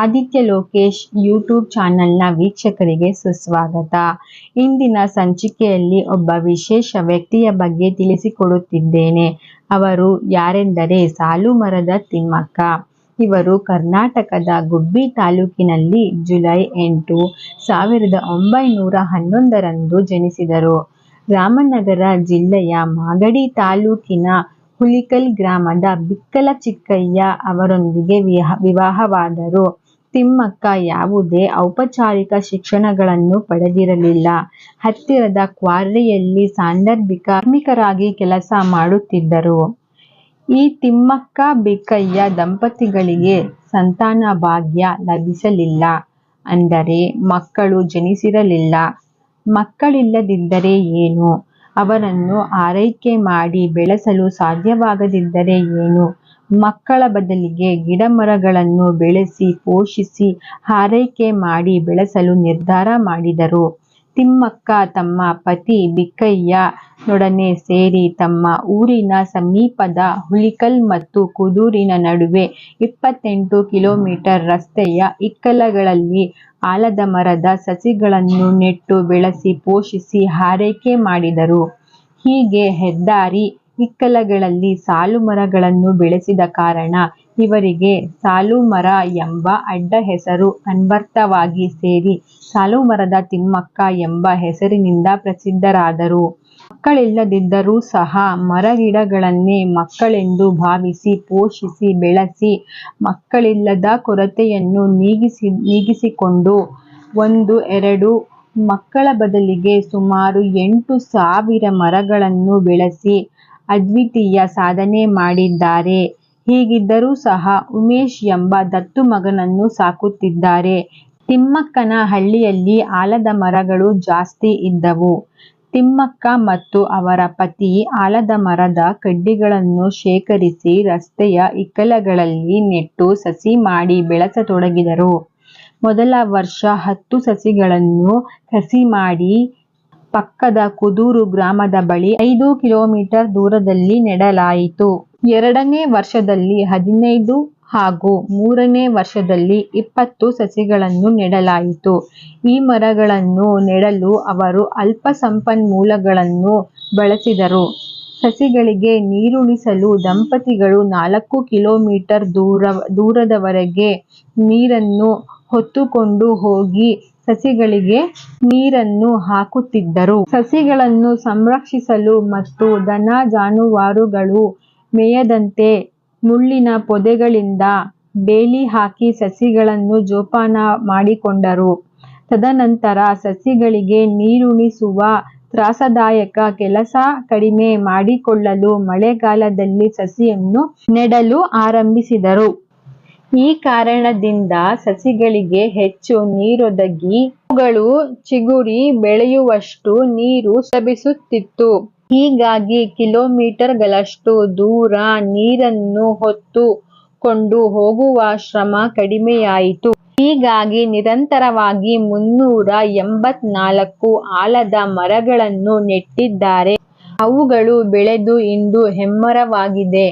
Aditya Lokesh YouTube ಚಾನೆಲ್ನ ವೀಕ್ಷಕರಿಗೆ ಸುಸ್ವಾಗತ. ಇಂದಿನ ಸಂಚಿಕೆಯಲ್ಲಿ ಒಬ್ಬ ವಿಶೇಷ ವ್ಯಕ್ತಿಯ ಬಗ್ಗೆ ತಿಳಿಸಿಕೊಡುತ್ತಿದ್ದೇನೆ. ಅವರು ಯಾರೆಂದರೆ ಸಾಲು ಮರದ ತಿಮ್ಮಕ್ಕ. ಇವರು ಕರ್ನಾಟಕದ ಗುಬ್ಬಿ ತಾಲೂಕಿನಲ್ಲಿ ಜುಲೈ ಎಂಟು, ಸಾವಿರದ ಒಂಬೈನೂರ ಹನ್ನೊಂದರಂದು ಜನಿಸಿದರು. ರಾಮನಗರ ಜಿಲ್ಲೆಯ ಮಾಗಡಿ ತಾಲೂಕಿನ ಹುಲಿಕಲ್ ಗ್ರಾಮದ ಬಿಕ್ಕಲ ಚಿಕ್ಕಯ್ಯ ಅವರೊಂದಿಗೆ ವಿವಾಹವಾದರು. ತಿಮ್ಮಕ್ಕ ಯಾವುದೇ ಔಪಚಾರಿಕ ಶಿಕ್ಷಣಗಳನ್ನು ಪಡೆದಿರಲಿಲ್ಲ. ಹತ್ತಿರದ ಕ್ವಾರ್ರಿಯಲ್ಲಿ ಸಾಂದರ್ಭಿಕ ಕಾರ್ಮಿಕರಾಗಿ ಕೆಲಸ ಮಾಡುತ್ತಿದ್ದರು. ಈ ತಿಮ್ಮಕ್ಕ ಬಿಕ್ಕಯ್ಯ ದಂಪತಿಗಳಿಗೆ ಸಂತಾನ ಭಾಗ್ಯ ಲಭಿಸಲಿಲ್ಲ. ಅಂದರೆ ಮಕ್ಕಳು ಜನಿಸಿರಲಿಲ್ಲ. ಮಕ್ಕಳಿಲ್ಲದಿದ್ದರೆ ಏನು? ಅವರನ್ನು ಆರೈಕೆ ಮಾಡಿ ಬೆಳೆಸಲು ಸಾಧ್ಯವಾಗದಿದ್ದರೆ ಏನು? ಮಕ್ಕಳ ಬದಲಿಗೆ ಗಿಡಮರಗಳನ್ನು ಬೆಳೆಸಿ, ಪೋಷಿಸಿ, ಹಾರೈಕೆ ಮಾಡಿ ಬೆಳೆಸಲು ನಿರ್ಧಾರ ಮಾಡಿದರು. ತಿಮ್ಮಕ್ಕ ತಮ್ಮ ಪತಿ ಬಿಕ್ಕಯ್ಯ ನೊಡನೆ ಸೇರಿ ತಮ್ಮ ಊರಿನ ಸಮೀಪದ ಹುಲಿಕಲ್ ಮತ್ತು ಕುದೂರಿನ ನಡುವೆ ಇಪ್ಪತ್ತೆಂಟು ಕಿಲೋಮೀಟರ್ ರಸ್ತೆಯ ಇಕ್ಕಲಗಳಲ್ಲಿ ಆಲದ ಮರದ ಸಸಿಗಳನ್ನು ನೆಟ್ಟು ಬೆಳೆಸಿ, ಪೋಷಿಸಿ, ಹಾರೈಕೆ ಮಾಡಿದರು. ಹೀಗೆ ಹೆದ್ದಾರಿ ಇಕ್ಕೆಲಗಳಲ್ಲಿ ಸಾಲುಮರಗಳನ್ನು ಬೆಳೆಸಿದ ಕಾರಣ ಇವರಿಗೆ ಸಾಲುಮರ ಎಂಬ ಅಡ್ಡ ಹೆಸರು ಅನ್ವರ್ಥವಾಗಿ ಸೇರಿ ಸಾಲುಮರದ ತಿಮ್ಮಕ್ಕ ಎಂಬ ಹೆಸರಿನಿಂದ ಪ್ರಸಿದ್ಧರಾದರು. ಮಕ್ಕಳಿಲ್ಲದಿದ್ದರೂ ಸಹ ಮರಗಿಡಗಳನ್ನೇ ಮಕ್ಕಳೆಂದು ಭಾವಿಸಿ, ಪೋಷಿಸಿ, ಬೆಳೆಸಿ ಮಕ್ಕಳಿಲ್ಲದ ಕೊರತೆಯನ್ನು ನೀಗಿಸಿ, ನೀಗಿಸಿಕೊಂಡು ಒಂದು, ಎರಡು ಮಕ್ಕಳ ಬದಲಿಗೆ ಸುಮಾರು ಎಂಟು ಸಾವಿರ ಮರಗಳನ್ನು ಬೆಳೆಸಿ ಅದ್ವಿತೀಯ ಸಾಧನೆ ಮಾಡಿದ್ದಾರೆ. ಹೀಗಿದ್ದರೂ ಸಹ ಉಮೇಶ್ ಎಂಬ ದತ್ತು ಮಗನನ್ನು ಸಾಕುತ್ತಿದ್ದಾರೆ. ತಿಮ್ಮಕ್ಕನ ಹಳ್ಳಿಯಲ್ಲಿ ಆಲದ ಮರಗಳು ಜಾಸ್ತಿ ಇದ್ದವು. ತಿಮ್ಮಕ್ಕ ಮತ್ತು ಅವರ ಪತಿ ಆಲದ ಮರದ ಕಡ್ಡಿಗಳನ್ನು ಶೇಖರಿಸಿ ರಸ್ತೆಯ ಇಕ್ಕಲಗಳಲ್ಲಿ ನೆಟ್ಟು ಸಸಿ ಮಾಡಿ ಬೆಳೆಸತೊಡಗಿದರು. ಮೊದಲ ವರ್ಷ ಹತ್ತು ಸಸಿಗಳನ್ನು ಕಸಿ ಮಾಡಿ ಪಕ್ಕದ ಕುದೂರು ಗ್ರಾಮದ ಬಳಿ ಐದು ಕಿಲೋಮೀಟರ್ ದೂರದಲ್ಲಿ ನೆಡಲಾಯಿತು. ಎರಡನೇ ವರ್ಷದಲ್ಲಿ ಹದಿನೈದು ಹಾಗೂ ಮೂರನೇ ವರ್ಷದಲ್ಲಿ ಇಪ್ಪತ್ತು ಸಸಿಗಳನ್ನು ನೆಡಲಾಯಿತು. ಈ ಮರಗಳನ್ನು ನೆಡಲು ಅವರು ಅಲ್ಪ ಸಂಪನ್ಮೂಲಗಳನ್ನು ಬಳಸಿದರು. ಸಸಿಗಳಿಗೆ ನೀರುಣಿಸಲು ದಂಪತಿಗಳು ನಾಲ್ಕು ಕಿಲೋಮೀಟರ್ ದೂರ, ದೂರದವರೆಗೆ ನೀರನ್ನು ಹೊತ್ತುಕೊಂಡು ಹೋಗಿ ಸಸಿಗಳಿಗೆ ನೀರನ್ನು ಹಾಕುತ್ತಿದ್ದರು. ಸಸಿಗಳನ್ನು ಸಂರಕ್ಷಿಸಲು ಮತ್ತು ದನ, ಜಾನುವಾರುಗಳು ಮೇಯದಂತೆ ಮುಳ್ಳಿನ ಪೊದೆಗಳಿಂದ ಬೇಲಿ ಹಾಕಿ ಸಸಿಗಳನ್ನು ಜೋಪಾನ ಮಾಡಿಕೊಂಡರು. ತದನಂತರ ಸಸಿಗಳಿಗೆ ನೀರುಣಿಸುವ ತ್ರಾಸದಾಯಕ ಕೆಲಸ ಕಡಿಮೆ ಮಾಡಿಕೊಳ್ಳಲು ಮಳೆಗಾಲದಲ್ಲಿ ಸಸಿಯನ್ನು ನೆಡಲು ಆರಂಭಿಸಿದರು. ಈ ಕಾರಣದಿಂದ ಸಸಿಗಳಿಗೆ ಹೆಚ್ಚು ನೀರೊದಗಿ ಅವುಗಳು ಚಿಗುರಿ ಬೆಳೆಯುವಷ್ಟು ನೀರು ಲಭಿಸುತ್ತಿತ್ತು. ಹೀಗಾಗಿ ಕಿಲೋಮೀಟರ್ ಗಳಷ್ಟು ದೂರ ನೀರನ್ನು ಹೊತ್ತು ಕೊಂಡು ಹೋಗುವ ಶ್ರಮ ಕಡಿಮೆಯಾಯಿತು. ಹೀಗಾಗಿ ನಿರಂತರವಾಗಿ ಮುನ್ನೂರ ಎಂಬತ್ನಾಲ್ಕು ಆಲದ ಮರಗಳನ್ನು ನೆಟ್ಟಿದ್ದಾರೆ. ಅವುಗಳು ಬೆಳೆದು ಇಂದು ಹೆಮ್ಮರವಾಗಿದೆ.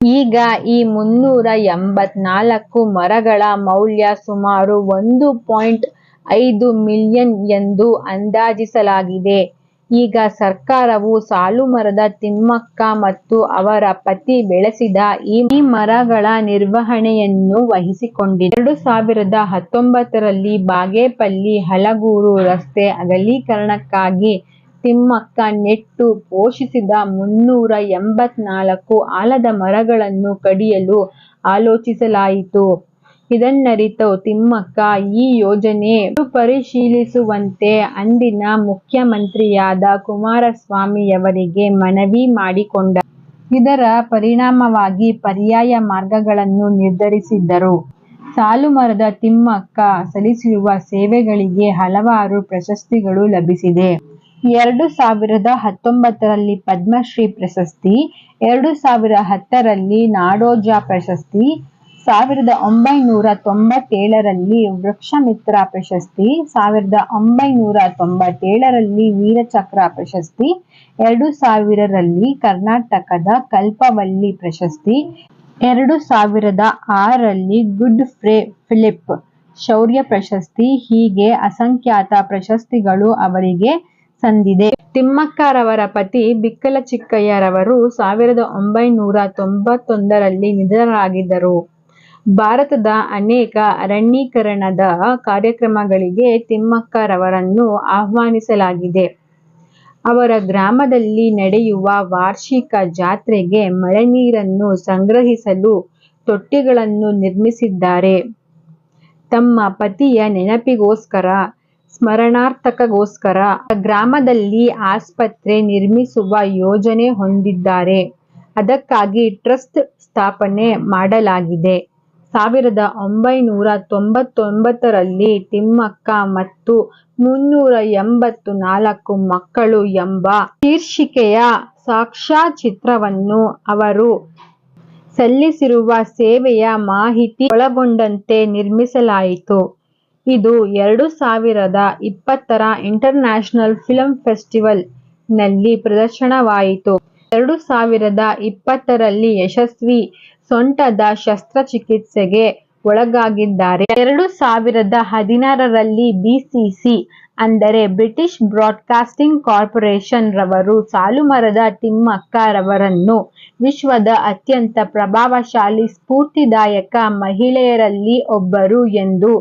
ಈಗ ಈ ಮುನ್ನೂರ ಎಂಬತ್ನಾಲ್ಕು ಮರಗಳ ಮೌಲ್ಯ ಸುಮಾರು ಒಂದು ಪಾಯಿಂಟ್ ಐದು ಮಿಲಿಯನ್ ಎಂದು ಅಂದಾಜಿಸಲಾಗಿದೆ. ಈಗ ಸರ್ಕಾರವು ಸಾಲುಮರದ ತಿಮ್ಮಕ್ಕ ಮತ್ತು ಅವರ ಪತಿ ಬೆಳೆಸಿದ ಈ ಮರಗಳ ನಿರ್ವಹಣೆಯನ್ನು ವಹಿಸಿಕೊಂಡಿದೆ. ಎರಡು ಸಾವಿರದ ಹತ್ತೊಂಬತ್ತರಲ್ಲಿ ಬಾಗೇಪಲ್ಲಿ ಹಲಗೂರು ರಸ್ತೆ ಅಗಲೀಕರಣಕ್ಕಾಗಿ ತಿಮ್ಮಕ್ಕ ನೆಟ್ಟು ಪೋಷಿಸಿದ ಮುನ್ನೂರ ಎಂಬತ್ನಾಲ್ಕು ಆಲದ ಮರಗಳನ್ನು ಕಡಿಯಲು ಆಲೋಚಿಸಲಾಯಿತು. ಇದನ್ನರಿತು ತಿಮ್ಮಕ್ಕ ಈ ಯೋಜನೆ ಪರಿಶೀಲಿಸುವಂತೆ ಅಂದಿನ ಮುಖ್ಯಮಂತ್ರಿಯಾದ ಕುಮಾರಸ್ವಾಮಿಯವರಿಗೆ ಮನವಿ ಮಾಡಿಕೊಂಡ ಇದರ ಪರಿಣಾಮವಾಗಿ ಪರ್ಯಾಯ ಮಾರ್ಗಗಳನ್ನು ನಿರ್ಧರಿಸಿದ್ದರು. ಸಾಲುಮರದ ತಿಮ್ಮಕ್ಕ ಸಲ್ಲಿಸಿರುವ ಸೇವೆಗಳಿಗೆ ಹಲವಾರು ಪ್ರಶಸ್ತಿಗಳು ಲಭಿಸಿದೆ. ಎರಡು ಸಾವಿರದ ಹತ್ತೊಂಬತ್ತರಲ್ಲಿ ಪದ್ಮಶ್ರೀ ಪ್ರಶಸ್ತಿ, ಎರಡು ಸಾವಿರ ಹತ್ತರಲ್ಲಿ ನಾಡೋಜ ಪ್ರಶಸ್ತಿ, ಸಾವಿರದ ಒಂಬೈನೂರ ತೊಂಬತ್ತೇಳರಲ್ಲಿ ವೃಕ್ಷಮಿತ್ರ ಪ್ರಶಸ್ತಿ, ಸಾವಿರದ ಒಂಬೈನೂರ ತೊಂಬತ್ತೇಳರಲ್ಲಿ ವೀರಚಕ್ರ ಪ್ರಶಸ್ತಿ, ಎರಡು ಸಾವಿರರಲ್ಲಿ ಕರ್ನಾಟಕದ ಕಲ್ಪವಲ್ಲಿ ಪ್ರಶಸ್ತಿ, ಎರಡು ಸಾವಿರದ ಆರರಲ್ಲಿ ಗುಡ್ ಫ್ರೇ ಫಿಲಿಪ್ ಶೌರ್ಯ ಪ್ರಶಸ್ತಿ, ಹೀಗೆ ಅಸಂಖ್ಯಾತ ಪ್ರಶಸ್ತಿಗಳು ಅವರಿಗೆ ಸಂದಿದೆ. ತಿಮ್ಮಕ್ಕರವರ ಪತಿ ಬಿಕ್ಕಲ-ಚಿಕ್ಕಯ್ಯರವರು ಸಾವಿರದ ಒಂಬೈನೂರ ತೊಂಬತ್ತೊಂದರಲ್ಲಿ ನಿಧನರಾಗಿದ್ದರು. ಭಾರತದ ಅನೇಕ ಅರಣ್ಯೀಕರಣದ ಕಾರ್ಯಕ್ರಮಗಳಿಗೆ ತಿಮ್ಮಕ್ಕರವರನ್ನು ಆಹ್ವಾನಿಸಲಾಗಿದೆ. ಅವರ ಗ್ರಾಮದಲ್ಲಿ ನಡೆಯುವ ವಾರ್ಷಿಕ ಜಾತ್ರೆಗೆ ಮಳೆ ನೀರನ್ನು ಸಂಗ್ರಹಿಸಲು ತೊಟ್ಟಿಗಳನ್ನು ನಿರ್ಮಿಸಿದ್ದಾರೆ. ತಮ್ಮ ಪತಿಯ ನೆನಪಿಗೋಸ್ಕರ, ಸ್ಮರಣಾರ್ಥಕ್ಕೋಸ್ಕರ ಗ್ರಾಮದಲ್ಲಿ ಆಸ್ಪತ್ರೆ ನಿರ್ಮಿಸುವ ಯೋಜನೆ ಹೊಂದಿದ್ದಾರೆ. ಅದಕ್ಕಾಗಿ ಟ್ರಸ್ಟ್ ಸ್ಥಾಪನೆ ಮಾಡಲಾಗಿದೆ. ಸಾವಿರದ ಒಂಬೈನೂರ ತೊಂಬತ್ತೊಂಬತ್ತರಲ್ಲಿ ತಿಮ್ಮಕ್ಕ ಮತ್ತು ಮುನ್ನೂರ ಎಂಬತ್ತು ನಾಲ್ಕು ಮಕ್ಕಳು ಎಂಬ ಶೀರ್ಷಿಕೆಯ ಸಾಕ್ಷ್ಯಚಿತ್ರವನ್ನು ಅವರು ಸಲ್ಲಿಸಿರುವ ಸೇವೆಯ ಮಾಹಿತಿ ಒಳಗೊಂಡಂತೆ ನಿರ್ಮಿಸಲಾಯಿತು. ಇದು ಎರಡು ಸಾವಿರದ ಇಪ್ಪತ್ತರ ಇಂಟರ್ನ್ಯಾಷನಲ್ ಫಿಲಂ ಫೆಸ್ಟಿವಲ್ನಲ್ಲಿ ಪ್ರದರ್ಶನವಾಯಿತು. ಎರಡು ಸಾವಿರದ ಇಪ್ಪತ್ತರಲ್ಲಿ ಯಶಸ್ವಿ ಸೊಂಟದ ಶಸ್ತ್ರಚಿಕಿತ್ಸೆಗೆ ಒಳಗಾಗಿದ್ದಾರೆ. ಎರಡು ಸಾವಿರದ ಹದಿನಾರರಲ್ಲಿ ಬಿಬಿಸಿ ಅಂದರೆ ಬ್ರಿಟಿಷ್ ಬ್ರಾಡ್ಕಾಸ್ಟಿಂಗ್ ಕಾರ್ಪೊರೇಷನ್ ರವರು ಸಾಲುಮರದ ತಿಮ್ಮಕ್ಕ ರವರನ್ನು ವಿಶ್ವದ ಅತ್ಯಂತ ಪ್ರಭಾವಶಾಲಿ, ಸ್ಫೂರ್ತಿದಾಯಕ ಮಹಿಳೆಯರಲ್ಲಿ ಒಬ್ಬರು ಎಂದು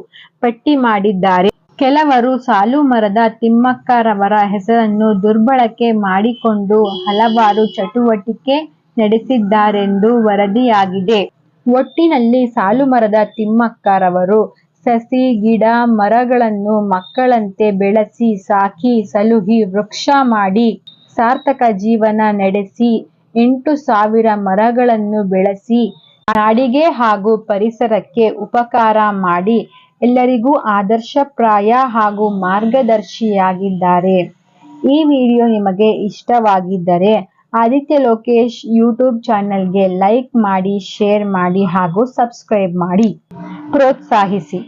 ಪಟ್ಟಿ ಮಾಡಿದ್ದಾರೆ. ಕೆಲವರು ಸಾಲುಮರದ ತಿಮ್ಮಕ್ಕರವರ ಹೆಸರನ್ನು ದುರ್ಬಳಕೆ ಮಾಡಿಕೊಂಡು ಹಲವಾರು ಚಟುವಟಿಕೆ ನಡೆಸಿದ್ದಾರೆಂದು ವರದಿಯಾಗಿದೆ. ಒಟ್ಟಿನಲ್ಲಿ ಸಾಲುಮರದ ತಿಮ್ಮಕ್ಕ ರವರು ಸಸಿ, ಗಿಡ, ಮರಗಳನ್ನು ಮಕ್ಕಳಂತೆ ಬೆಳೆಸಿ, ಸಾಕಿ, ಸಲುಹಿ, ವೃಕ್ಷ ಮಾಡಿ ಸಾರ್ಥಕ ಜೀವನ ನಡೆಸಿ ಎಂಟು ಸಾವಿರ ಮರಗಳನ್ನು ಬೆಳೆಸಿ ನಾಡಿಗೆ ಹಾಗೂ ಪರಿಸರಕ್ಕೆ ಉಪಕಾರ ಮಾಡಿ ಎಲ್ಲರಿಗೂ ಆದರ್ಶಪ್ರಾಯ ಹಾಗೂ ಮಾರ್ಗದರ್ಶಿಯಾಗಿದ್ದಾರೆ. ಈ ವಿಡಿಯೋ ನಿಮಗೆ ಇಷ್ಟವಾಗಿದ್ದರೆ ಆದಿತ್ಯ ಲೋಕೇಶ್ ಯೂಟ್ಯೂಬ್ ಚಾನೆಲ್ಗೆ ಲೈಕ್ ಮಾಡಿ, ಶೇರ್ ಮಾಡಿ ಹಾಗೂ ಸಬ್ಸ್ಕ್ರೈಬ್ ಮಾಡಿ ಪ್ರೋತ್ಸಾಹಿಸಿ.